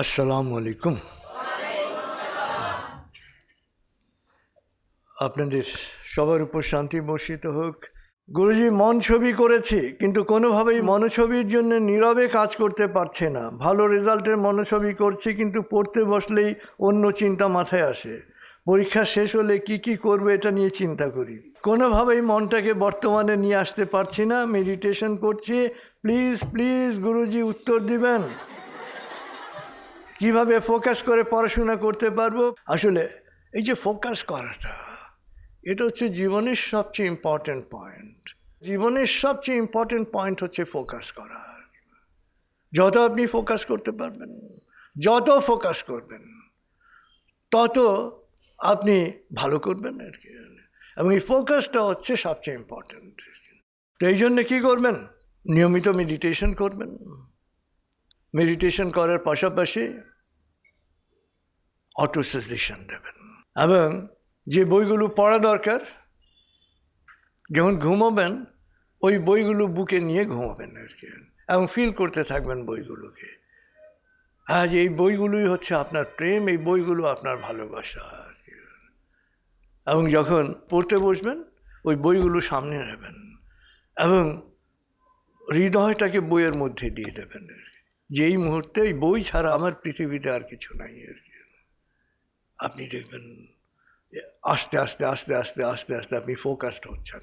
আসসালামু আলাইকুম আপনাদের সবার উপর শান্তি বর্ষিত হোক। গুরুজি, মন ছবি করেছি, কিন্তু কোনোভাবেই মনোছবির জন্য নীরবে কাজ করতে পারছে না। ভালো রেজাল্টের মনোছবি করছি, কিন্তু পড়তে বসলেই অন্য চিন্তা মাথায় আসে। পরীক্ষা শেষ হলে কি কি করব এটা নিয়ে চিন্তা করি। কোনোভাবেই মনটাকে বর্তমানে নিয়ে আসতে পারছি না। মেডিটেশন করছি। প্লিজ প্লিজ, গুরুজি, উত্তর দিবেন। কীভাবে ফোকাস করে পড়াশোনা করতে পারব? আসলে এই যে ফোকাস করাটা, এটা হচ্ছে জীবনের সবচেয়ে ইম্পর্ট্যান্ট পয়েন্ট জীবনের সবচেয়ে ইম্পর্ট্যান্ট পয়েন্ট হচ্ছে ফোকাস করার যত আপনি ফোকাস করতে পারবেন, যত ফোকাস করবেন, তত আপনি ভালো করবেন আর কি। এবং এই ফোকাসটা হচ্ছে সবচেয়ে ইম্পর্ট্যান্ট তো এই জন্য কী করবেন? নিয়মিত মেডিটেশন করবেন। মেডিটেশন করার পাশাপাশি অটো সাজেশন দেবেন। এবং যে বইগুলো পড়া দরকার, যখন ঘুমাবেন, ওই বইগুলো বুকে নিয়ে ঘুমাবেন আর কি। এবং ফিল করতে থাকবেন বইগুলোকে। আজ এই বইগুলোই হচ্ছে আপনার প্রেম, এই বইগুলো আপনার ভালোবাসা আর কি। এবং যখন পড়তে বসবেন, ওই বইগুলো সামনে নেবেন। এবং হৃদয়টাকে বইয়ের মধ্যে দিয়ে দেবেন আর কি। যে এই মুহূর্তে এই বই ছাড়া আমার পৃথিবীতে আর কিছু নাই আর কি। আপনি দেখবেন, আস্তে আস্তে আস্তে আস্তে আস্তে আস্তে আপনি ফোকাসড হচ্ছেন।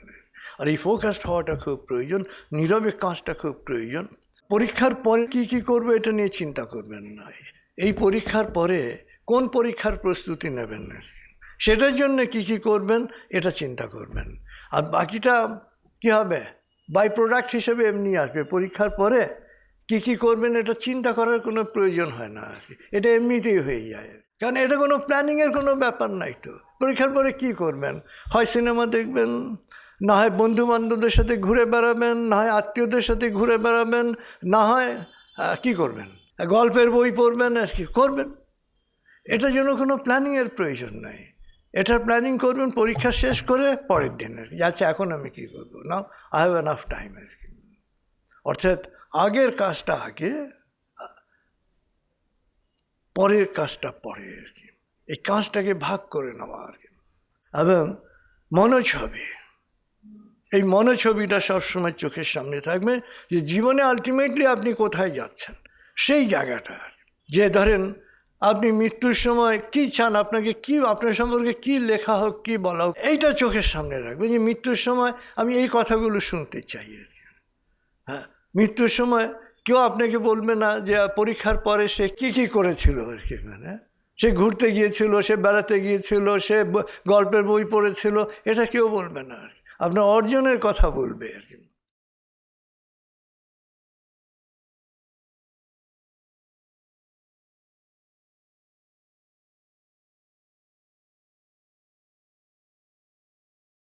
আর এই ফোকাসড হওয়াটা খুব প্রয়োজন, নীরবে কাজটা খুব প্রয়োজন। পরীক্ষার পরে কী কী করব এটা নিয়ে চিন্তা করবেন না। এই পরীক্ষার পরে কোন পরীক্ষার প্রস্তুতি নেবেন? সেটার জন্য কি কি করবেন, এটা চিন্তা করবেন। আর বাকিটা কি হবে? বাই প্রোডাক্ট হিসেবে এমনি আসবে। পরীক্ষার পরে কি কি করবেন এটা চিন্তা করার কোনো প্রয়োজন হয় না আর কি। এটা এমনিতেই হয়ে যায় কারণ এটা কোনো প্ল্যানিংয়ের কোনো ব্যাপার নাই তো। পরীক্ষার পরে কি করবেন? হয় সিনেমা দেখবেন, না হয় বন্ধু বান্ধবদের সাথে ঘুরে বেড়াবেন, না হয় আত্মীয়দের সাথে ঘুরে বেড়াবেন, না হয় কি করবেন? গল্পের বই পড়বেন আর কি, করবেন। এটার জন্য কোনো প্ল্যানিংয়ের প্রয়োজন নাই। এটার প্ল্যানিং করবেন, পরীক্ষা শেষ করে পরের দিন আর কি। আচ্ছা এখন আমি কী করব? না আই হ্যাভ এনাফ টাইম আর কি। অর্থাৎ আগের কাজটা আগে, পরের কাজটা পরে আর কি। এই কাজটাকে ভাগ করে নেওয়া আর কি। এবং মনোছবি, এই মনোছবিটা সবসময় চোখের সামনে থাকবে যে জীবনে আলটিমেটলি আপনি কোথায় যাচ্ছেন, সেই জায়গাটা। যে ধরেন আপনি মৃত্যুর সময় কি চান, আপনাকে কি, আপনার সম্পর্কে কি লেখা হোক, কি বলা হোক, এইটা চোখের সামনে রাখবেন যে মৃত্যুর সময় আমি এই কথাগুলো শুনতে চাই আর কি। হ্যাঁ মৃত্যুর সময় কেউ আপনাকে বলবে না যে পরীক্ষার পরে সে কি কি করেছিল আর কি মানে? সে ঘুরতে গিয়েছিল, সে বেড়াতে গিয়েছিল, সে গল্পের বই পড়েছিল, এটা কেউ বলবে না আর কি। আপনার অর্জনের কথা বলবে আর কি।